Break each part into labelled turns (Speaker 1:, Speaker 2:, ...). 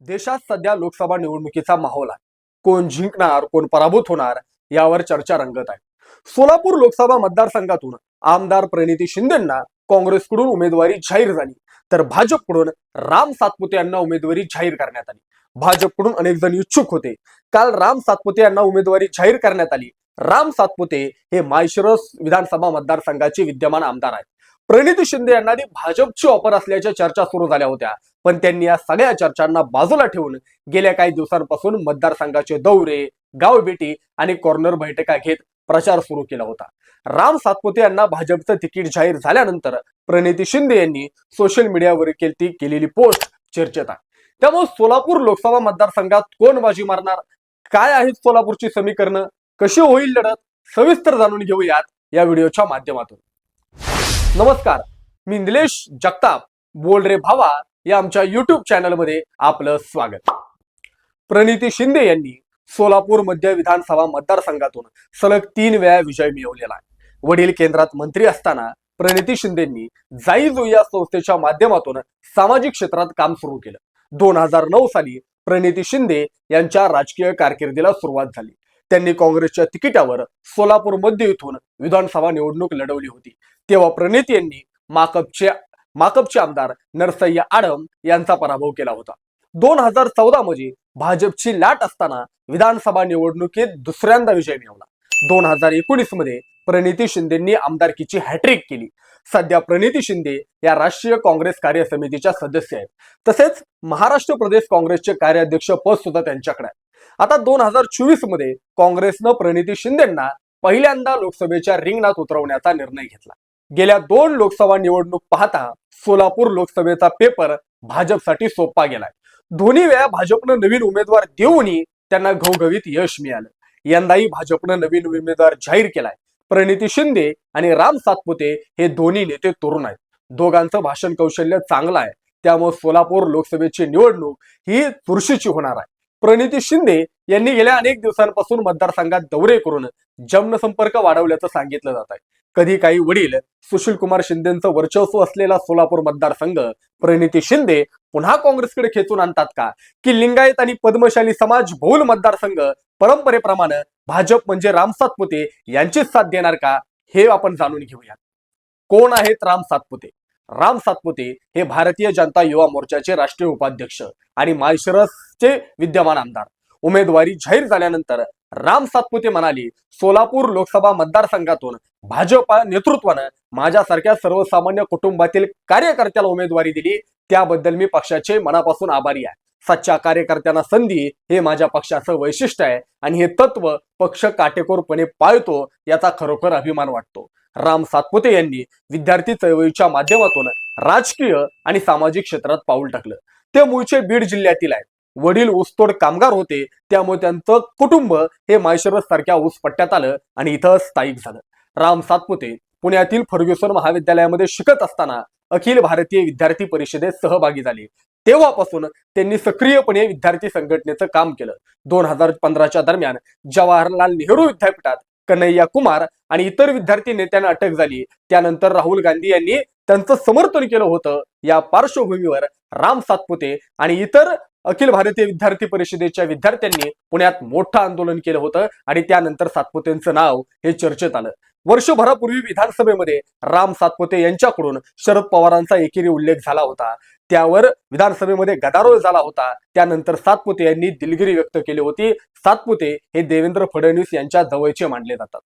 Speaker 1: देशात सध्या लोकसभा निवडणुकीचा माहोल आहे. कोण जिंकणार कोण पराभूत होणार यावर चर्चा रंगत आहे. सोलापूर लोकसभा मतदारसंघातून आमदार प्रणिती शिंदेंना काँग्रेसकडून उमेदवारी जाहीर झाली. तर भाजपकडून राम सातपुते यांना उमेदवारी जाहीर करण्यात आली. भाजपकडून अनेक जण इच्छुक होते. काल राम सातपुते यांना उमेदवारी जाहीर करण्यात आली. राम सातपुते हे माळशिरस विधानसभा मतदारसंघाचे विद्यमान आमदार आहेत. प्रणिती शिंदे यांना भाजपची ऑफर असल्याच्या चर्चा सुरू झाल्या होत्या. पण त्यांनी या सगळ्या चर्चांना बाजूला ठेवून गेल्या काही दिवसांपासून मतदारसंघाचे दौरे गाव भेटी आणि कॉर्नर बैठका घेत प्रचार सुरू केला होता. राम सातपुते यांना भाजपचं तिकीट जाहीर झाल्यानंतर प्रणिती शिंदे यांनी सोशल मीडियावर केली केलेली पोस्ट चर्चेत आहे त्यामुळे सोलापूर लोकसभा मतदारसंघात कोण बाजी मारणार? काय आहेत सोलापूरची समीकरणं? कशी होईल लढत? सविस्तर जाणून घेऊयात या व्हिडिओच्या माध्यमातून. नमस्कार. मी निलेश जगताप बोल रे भावा या आमच्या युट्यूब चॅनलमध्ये आपलं स्वागत. प्रणिती शिंदे यांनी सोलापूर मध्य विधानसभा मतदारसंघातून सलग तीन वेळा विजय मिळवलेला आहे. वडील केंद्रात मंत्री असताना प्रणिती शिंदेंनी जाई जुई या संस्थेच्या माध्यमातून सामाजिक क्षेत्रात काम सुरू केलं. दोन हजार नऊ साली प्रणिती शिंदे यांच्या राजकीय कारकिर्दीला सुरुवात झाली. त्यांनी काँग्रेसच्या तिकिटावर सोलापूर मध्य इथून विधानसभा निवडणूक लढवली होती. तेव्हा प्रणित यांनी माकपचे माकपचे आमदार नरसय्या आडम यांचा पराभव केला होता. दोन हजार चौदा मध्ये भाजपची लाट असताना विधानसभा निवडणुकीत दुसऱ्यांदा विजय मिळवला. दोन हजार एकोणीसमध्ये प्रणिती शिंदेंनी आमदारकीची हॅट्रिक केली. सध्या प्रणिती शिंदे या राष्ट्रीय काँग्रेस कार्य समितीच्या सदस्य आहेत. तसेच महाराष्ट्र प्रदेश काँग्रेसचे कार्याध्यक्ष पद सुद्धा त्यांच्याकडे आहे आता दोन हजार चोवीसमध्ये काँग्रेसनं प्रणिती शिंदेंना पहिल्यांदा लोकसभेच्या रिंगणात उतरवण्याचा निर्णय घेतला. गेल्या दोन लोकसभा निवडणूक पाहता सोलापूर लोकसभेचा पेपर भाजपसाठी सोपा गेलाय. दोन्ही वेळा भाजपनं नवीन उमेदवार देऊनही त्यांना घवघवीत यश मिळालं. यंदाही भाजपनं नवीन उमेदवार जाहीर केलाय. प्रणिती शिंदे आणि राम सातपुते हे दोन्ही नेते तरुण आहेत. दोघांचं भाषण कौशल्य चांगलं आहे. त्यामुळे सोलापूर लोकसभेची निवडणूक ही चुरशीची होणार आहे. प्रणिती शिंदे यांनी गेल्या अनेक दिवसांपासून मतदारसंघात दौरे करून जनसंपर्क वाढवल्याचं सांगितलं जात आहे. कधी काही वडील सुशील कुमार शिंदेचं वर्चस्व असलेला सोलापूर मतदारसंघ प्रणिती शिंदे पुन्हा काँग्रेसकडे खेचून आणतात का? की लिंगायत आणि पद्मशाली समाज बहुल मतदारसंघ परंपरेप्रमाणे भाजप म्हणजे राम सातपुते यांचीच साथ देणार का हे आपण जाणून घेऊया कोण आहेत राम सातपुते? राम सातपुते हे भारतीय जनता युवा मोर्चाचे राष्ट्रीय उपाध्यक्ष आणि माळशिरसचे विद्यमान आमदार. उमेदवारी जाहीर झाल्यानंतर राम सातपुते म्हणाले सोलापूर लोकसभा मतदारसंघातून भाजपा नेतृत्वानं माझ्यासारख्या सर्वसामान्य कुटुंबातील कार्यकर्त्याला उमेदवारी दिली त्याबद्दल मी पक्षाचे मनापासून आभारी आहे. सच्च्या कार्यकर्त्यांना संधी हे माझ्या पक्षाचं वैशिष्ट्य आहे आणि हे तत्व पक्ष काटेकोरपणे पाळतो याचा खरोखर अभिमान वाटतो. राम सातपुते यांनी विद्यार्थी चळवळीच्या माध्यमातून राजकीय आणि सामाजिक क्षेत्रात पाऊल टाकलं. ते मूळचे बीड जिल्ह्यातील आहेत. वडील ऊसतोड कामगार होते त्यामुळे त्यांचं कुटुंब हे माळशिरस सारख्या ऊस पट्ट्यात आलं आणि इथं स्थायिक झालं. राम सातपुते पुण्यातील फर्ग्युसन महाविद्यालयामध्ये शिकत असताना अखिल भारतीय विद्यार्थी परिषदेत सहभागी झाले. तेव्हापासून त्यांनी सक्रियपणे विद्यार्थी संघटनेचं काम केलं. दोन हजार पंधराच्या दरम्यान जवाहरलाल नेहरू विद्यापीठात कन्हैया कुमार आणि इतर विद्यार्थी नेत्यांना अटक झाली. त्यानंतर राहुल गांधी यांनी त्यांचं समर्थन केलं होतं. या पार्श्वभूमीवर राम सातपुते आणि इतर अखिल भारतीय विद्यार्थी परिषदेच्या विद्यार्थ्यांनी पुण्यात मोठं आंदोलन केलं होतं आणि त्यानंतर सातपुतेंचं नाव हे चर्चेत आलं. वर्षभरापूर्वी विधानसभेमध्ये राम सातपुते यांच्याकडून शरद पवारांचा एकेरी उल्लेख झाला होता. त्यावर विधानसभेमध्ये गदारोळ झाला होता. त्यानंतर सातपुते यांनी दिलगिरी व्यक्त केली होती. सातपुते हे देवेंद्र फडणवीस यांच्या जवळचे मानले जातात.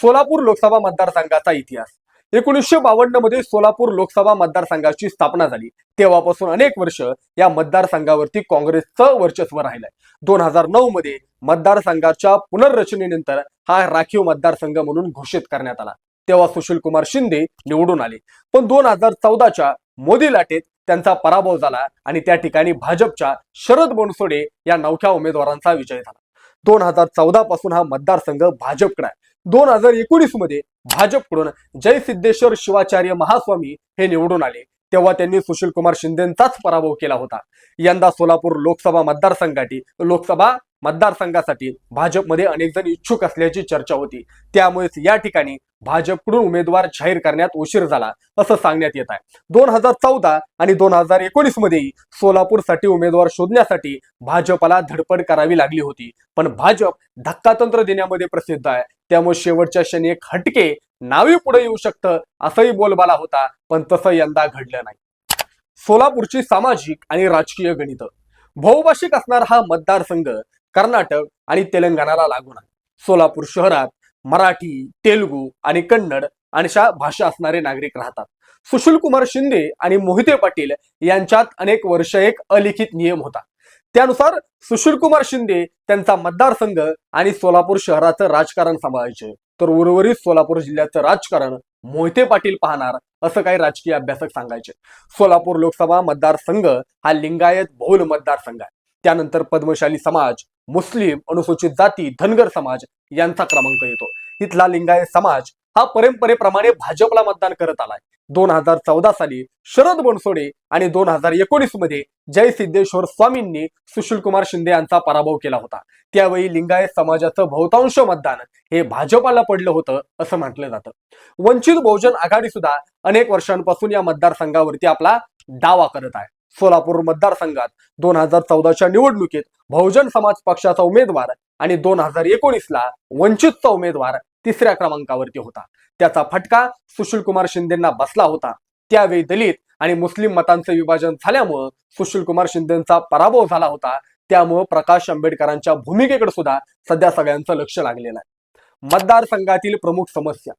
Speaker 1: सोलापूर लोकसभा मतदारसंघाचा इतिहास. एकोणीसशे बावन्नमध्ये सोलापूर लोकसभा मतदारसंघाची स्थापना झाली. तेव्हापासून अनेक वर्ष या मतदारसंघावरती काँग्रेसचं वर्चस्व राहिलंय. दोन हजार नऊ मध्ये मतदारसंघाच्या पुनर्रचनेनंतर हा राखीव मतदारसंघ म्हणून घोषित करण्यात आला. तेव्हा सुशील कुमार शिंदे निवडून आले. पण दोन हजार चौदाच्या मोदी लाटेत त्यांचा पराभव झाला आणि त्या ठिकाणी भाजपच्या शरद बनसोडे या नवख्या उमेदवारांचा विजय झाला. दोन हजार चौदा पासून हा मतदारसंघ भाजपकडे आहे. दोन हजार एकोणीसमध्ये भाजपकडून जय सिद्धेश्वर शिवाचार्य महास्वामी हे निवडून आले. तेव्हा त्यांनी सुशील कुमार शिंदेचाच पराभव केला होता. यंदा सोलापूर लोकसभा मतदारसंघासाठी लोकसभा मतदारसंघासाठी भाजपमध्ये अनेक जण इच्छुक असल्याची चर्चा होती. त्यामुळेच या ठिकाणी भाजपकडून उमेदवार जाहीर करण्यात उशीर झाला असं सांगण्यात येत आहे. दोन हजार चौदा आणि दोन हजार एकोणीस मध्येही सोलापूरसाठी उमेदवार शोधण्यासाठी भाजपला धडपड करावी लागली होती. पण भाजप धक्कातंत्र देण्यामध्ये प्रसिद्ध आहे. त्यामुळे शेवटच्या क्षणी एक हटके नावे पुढे येऊ शकतं असंही बोलबाला होता पण तसं यंदा घडलं नाही. सोलापूरची सामाजिक आणि राजकीय गणित. बहुभाषिक असणारा हा मतदारसंघ कर्नाटक आणि तेलंगणाला लागून आहे. सोलापूर शहरात मराठी तेलुगू आणि कन्नड अशा भाषा असणारे नागरिक राहतात. सुशील कुमार शिंदे आणि मोहिते पाटील यांच्यात अनेक वर्ष एक अलिखित नियम होता. त्यानुसार सुशील कुमार शिंदे त्यांचा मतदारसंघ आणि सोलापूर शहराचं राजकारण सांभाळायचे. तर उर्वरित सोलापूर जिल्ह्याचं राजकारण मोहिते पाटील पाहणार असं काही राजकीय अभ्यासक सांगायचे. सोलापूर लोकसभा मतदारसंघ हा लिंगायत बहुल मतदारसंघ आहे. त्यानंतर पद्मशाली समाज मुस्लिम अनुसूचित जाती धनगर समाज यांचा क्रमांक येतो. तिथला लिंगायत समाज हा परंपरेप्रमाणे भाजपला मतदान करत आलाय. दोन हजार चौदा साली शरद बनसोडे आणि दोन हजार एकोणीसमध्ये जय सिद्धेश्वर स्वामींनी सुशील कुमार शिंदे यांचा पराभव केला होता. त्यावेळी लिंगायत समाजाचं बहुतांश मतदान हे भाजपाला पडलं होतं असं म्हटलं जातं. वंचित बहुजन आघाडी सुद्धा अनेक वर्षांपासून या मतदारसंघावरती आपला दावा करत आहे. सोलापूर मतदारसंघात दोन हजार चौदाच्या निवडणुकीत बहुजन समाज पक्षाचा उमेदवार आणि दोन हजार एकोणीसला वंचितचा उमेदवार तिसऱ्या क्रमांकावरती होता. त्याचा फटका सुशील कुमार शिंदेना बसला होता. त्यावेळी दलित आणि मुस्लिम मतांचे विभाजन झाल्यामुळं सुशील कुमार शिंदेचा पराभव झाला होता. त्यामुळं प्रकाश आंबेडकरांच्या भूमिकेकडे सुद्धा सध्या सगळ्यांचं लक्ष लागलेलं आहे. मतदारसंघातील प्रमुख समस्या.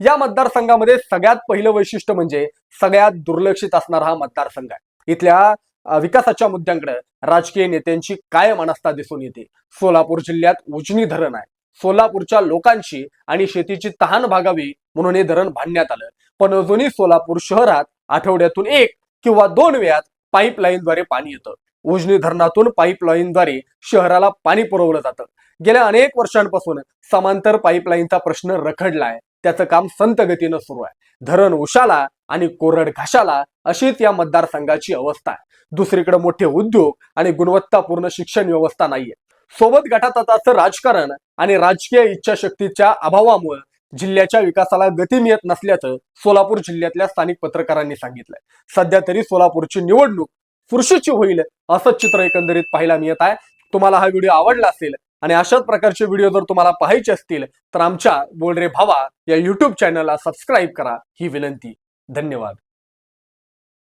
Speaker 1: या मतदारसंघामध्ये सगळ्यात पहिलं वैशिष्ट्य म्हणजे सगळ्यात दुर्लक्षित असणारा हा मतदारसंघ आहे. इथल्या विकासाच्या मुद्द्यांकडे राजकीय नेत्यांची कायम अनास्था दिसून येते. सोलापूर जिल्ह्यात उजनी धरण आहे. सोलापूरच्या लोकांची आणि शेतीची तहान भागावी म्हणून हे धरण बांधण्यात आलं. पण अजूनही सोलापूर शहरात आठवड्यातून एक किंवा दोन वेळात पाईपलाईनद्वारे पाणी येतं. उजनी धरणातून पाईपलाईनद्वारे शहराला पाणी पुरवलं जातं. गेल्या अनेक वर्षांपासून समांतर पाईपलाईनचा प्रश्न रखडलाय. त्याचं काम संत गतीनं सुरू आहे. धरण उशाला आणि कोरड घाशाला अशीच या मतदारसंघाची अवस्था आहे. दुसरीकडे मोठे उद्योग आणि गुणवत्तापूर्ण शिक्षण व्यवस्था नाहीये. सोबत गटात असं राजकारण आणि राजकीय इच्छाशक्तीच्या अभावामुळे जिल्ह्याच्या विकासाला गती मिळत नसल्याचं सोलापूर जिल्ह्यातल्या स्थानिक पत्रकारांनी सांगितलंय. सध्या तरी सोलापूरची निवडणूक फुरशीची होईल असं चित्र एकंदरीत पाहायला मिळत आहे. तुम्हाला हा व्हिडिओ आवडला असेल आणि अशाच प्रकारचे व्हिडिओ जर तुम्हाला पाहायचे असतील तर आमच्या बोलरे भावा या युट्यूब चॅनलला सबस्क्राईब करा. ही विनंती. धन्यवाद.